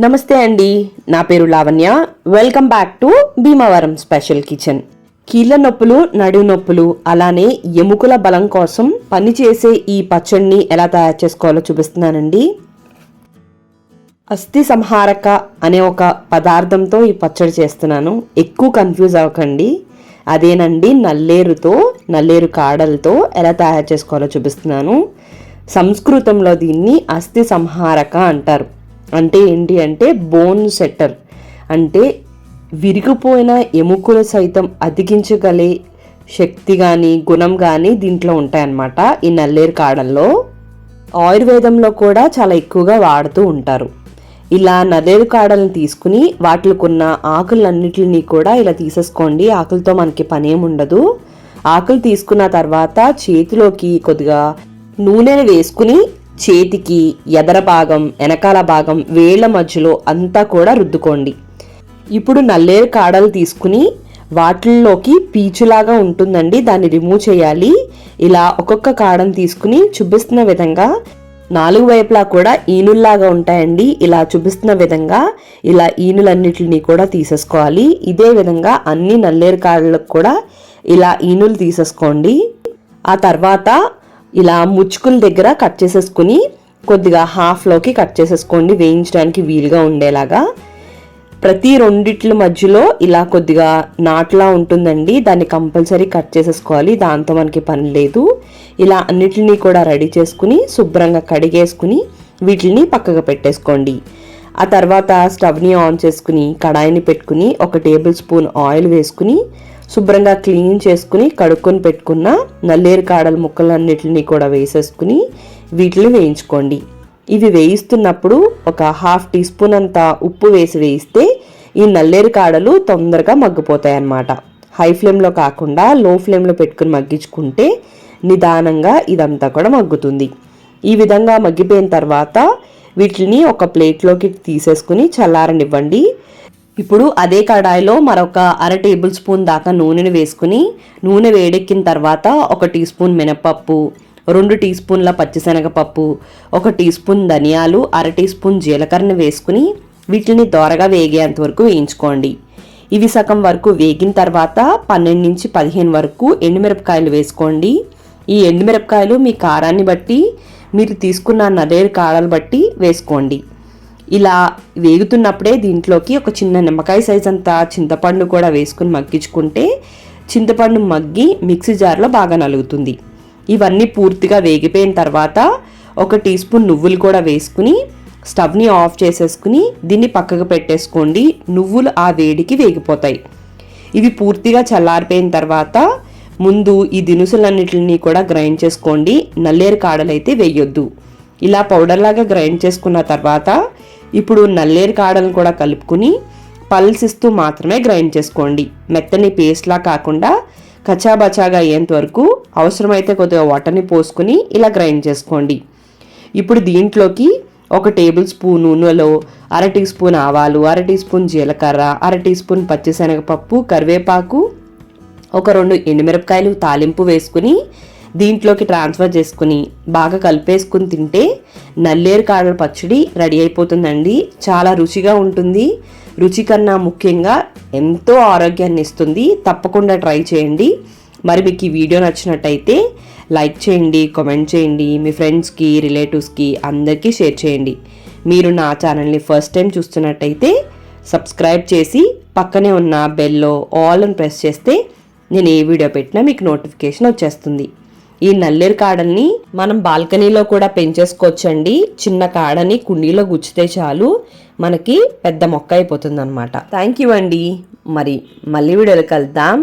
నమస్తే అండి. నా పేరు Lavanya. Welcome back to Bhimavaram special kitchen కీళ్ళ నొప్పులు నడుము నొప్పులు అలానే ఎముకల బలం కోసం పనిచేసే ఈ పచ్చడిని ఎలా తయారు చేసుకోవాలో చూపిస్తున్నానండి. అస్థి సంహారక అనే ఒక పదార్థంతో ఈ పచ్చడి చేస్తున్నాను. ఎక్కువ కన్ఫ్యూజ్ అవ్వకండి. అదేనండి నల్లేరుతో నల్లేరు కాడలతో ఎలా తయారు చేసుకోవాలో చూపిస్తున్నాను. సంస్కృతంలో దీన్ని అస్థి సంహారక అంటారు. అంటే ఏంటి అంటే బోన్ సెట్టర్ అంటే విరిగిపోయిన ఎముకలు సైతం అతికించగలే శక్తి కానీ గుణం కానీ దీంట్లో ఉంటాయన్నమాట ఈ నల్లేరు కాడల్లో. ఆయుర్వేదంలో కూడా చాలా ఎక్కువగా వాడుతూ ఉంటారు. ఇలా నల్లేరు కాడలను తీసుకుని వాటికున్న ఆకులన్నిటిని కూడా ఇలా తీసేసుకోండి. ఆకులతో మనకి పని ఉండదు. ఆకులు తీసుకున్న తర్వాత చేతిలోకి కొద్దిగా నూనెను వేసుకుని చేతికి ఎదర భాగం వెనకాల భాగం వేళ్ళ మధ్యలో అంతా కూడా రుద్దుకోండి. ఇప్పుడు నల్లేరు కాడలు తీసుకుని వాటిల్లోకి పీచులాగా ఉంటుందండి. దాన్ని రిమూవ్ చేయాలి. ఇలా ఒక్కొక్క కాడను తీసుకుని చూపిస్తున్న విధంగా నాలుగు వైపులా కూడా ఈనుల్లాగా ఉంటాయండి. ఇలా చూపిస్తున్న విధంగా ఇలా ఈనులన్నిటిని కూడా తీసేసుకోవాలి. ఇదే విధంగా అన్ని నల్లేరు కాడలకు కూడా ఇలా ఈనులు తీసేసుకోండి. ఆ తర్వాత ఇలా ముచ్చుకుల దగ్గర కట్ చేసేసుకుని కొద్దిగా హాఫ్లోకి కట్ చేసేసుకోండి. వేయించడానికి వీలుగా ఉండేలాగా. ప్రతి రెండిట్ల మధ్యలో ఇలా కొద్దిగా నాట్లా ఉంటుందండి. దాన్ని కంపల్సరీ కట్ చేసేసుకోవాలి. దాంతో మనకి పని లేదు. ఇలా అన్నిటిని కూడా రెడీ చేసుకుని శుభ్రంగా కడిగేసుకుని వీటిని పక్కకు పెట్టేసుకోండి. ఆ తర్వాత స్టవ్ని ఆన్ చేసుకుని కడాయిని పెట్టుకుని ఒక టేబుల్ స్పూన్ ఆయిల్ వేసుకుని శుభ్రంగా క్లీన్ చేసుకుని కడుక్కొని పెట్టుకున్న నల్లేరు కాడల ముక్కలన్నిటిని కూడా వేసేసుకుని వీటిని వేయించుకోండి. ఇవి వేయిస్తున్నప్పుడు ఒక హాఫ్ టీ స్పూన్ అంత ఉప్పు వేసి వేయిస్తే ఈ నల్లేరు కాడలు తొందరగా మగ్గిపోతాయి అన్నమాట హై ఫ్లేమ్లో కాకుండా లో ఫ్లేమ్లో పెట్టుకుని మగ్గించుకుంటే నిదానంగా ఇదంతా కూడా మగ్గుతుంది. ఈ విధంగా మగ్గిపోయిన తర్వాత వీటిని ఒక ప్లేట్లోకి తీసేసుకుని చల్లారనివ్వండి. ఇప్పుడు అదే కడాయిలో మరొక అర టేబుల్ స్పూన్ దాకా నూనెను వేసుకుని నూనె వేడెక్కిన తర్వాత ఒక టీ స్పూన్ మినపప్పు రెండు టీ స్పూన్ల పచ్చిశనగపప్పు ఒక టీ స్పూన్ ధనియాలు అర టీ స్పూన్ జీలకర్రను వేసుకుని వీటిని దోరగా వేగేంత వరకు వేయించుకోండి. ఇవి సగం వరకు వేగిన తర్వాత పన్నెండు నుంచి పదిహేను వరకు ఎండుమిరపకాయలు వేసుకోండి. ఈ ఎండుమిరపకాయలు మీ కారాన్ని బట్టి మీరు తీసుకున్న నరేరు కారాలు బట్టి వేసుకోండి. ఇలా వేగుతున్నప్పుడే దీంట్లోకి ఒక చిన్న నిమ్మకాయ సైజ్ అంత చింతపండు కూడా వేసుకుని మగ్గించుకుంటే చింతపండు మగ్గి మిక్సీ జార్లో బాగా నలుగుతుంది. ఇవన్నీ పూర్తిగా వేగిపోయిన తర్వాత ఒక టీ స్పూన్ నువ్వులు కూడా వేసుకుని స్టవ్ని ఆఫ్ చేసేసుకుని దీన్ని పక్కకు పెట్టేసుకోండి. నువ్వులు ఆ వేడికి వేగిపోతాయి. ఇవి పూర్తిగా చల్లారిపోయిన తర్వాత ముందు ఈ దినుసులన్నిటిని కూడా గ్రైండ్ చేసుకోండి. నల్లేరు కాడలైతే వేయొద్దు. ఇలా పౌడర్లాగా గ్రైండ్ చేసుకున్న తర్వాత ఇప్పుడు నల్లేరు కాడలను కూడా కలుపుకుని పల్స్ ఇస్తూ మాత్రమే గ్రైండ్ చేసుకోండి. మెత్తని పేస్ట్లా కాకుండా కచాబచాగా అయ్యేంత వరకు అవసరమైతే కొద్దిగా వాటర్ని పోసుకుని ఇలా గ్రైండ్ చేసుకోండి. ఇప్పుడు దీంట్లోకి ఒక టేబుల్ స్పూన్ నూనెలో అర టీ స్పూన్ ఆవాలు అర టీ స్పూన్ జీలకర్ర అర టీ స్పూన్ పచ్చిశనగపప్పు కరివేపాకు ఒక రెండు ఎండుమిరపకాయలు తాలింపు వేసుకుని దీంట్లోకి ట్రాన్స్ఫర్ చేసుకుని బాగా కలిపేసుకుని తింటే నల్లేరు కాడల పచ్చడి రెడీ అయిపోతుందండి. చాలా రుచిగా ఉంటుంది. రుచి కన్నా ముఖ్యంగా ఎంతో ఆరోగ్యాన్ని ఇస్తుంది. తప్పకుండా ట్రై చేయండి. మరి మీకు ఈ వీడియో నచ్చినట్టయితే లైక్ చేయండి కామెంట్ చేయండి మీ ఫ్రెండ్స్కి రిలేటివ్స్కి అందరికీ షేర్ చేయండి. మీరు నా ఛానల్ని ఫస్ట్ టైం చూస్తున్నట్టయితే సబ్స్క్రైబ్ చేసి పక్కనే ఉన్న బెల్లో ఆల్ అని ప్రెస్ చేస్తే నేను ఏ వీడియో పెట్టినా మీకు నోటిఫికేషన్ వచ్చేస్తుంది. ఈ నల్లేరు కాడల్ని మనం బాల్కనీలో కూడా పెంచేసుకోవచ్చండి. చిన్న కాడని కుండీలో గుచ్చితే చాలు. మనకి పెద్ద మొక్క అయిపోతుంది అనమాట థ్యాంక్ యూ అండి. మరి మళ్ళీ వీడియోలు కలుద్దాం.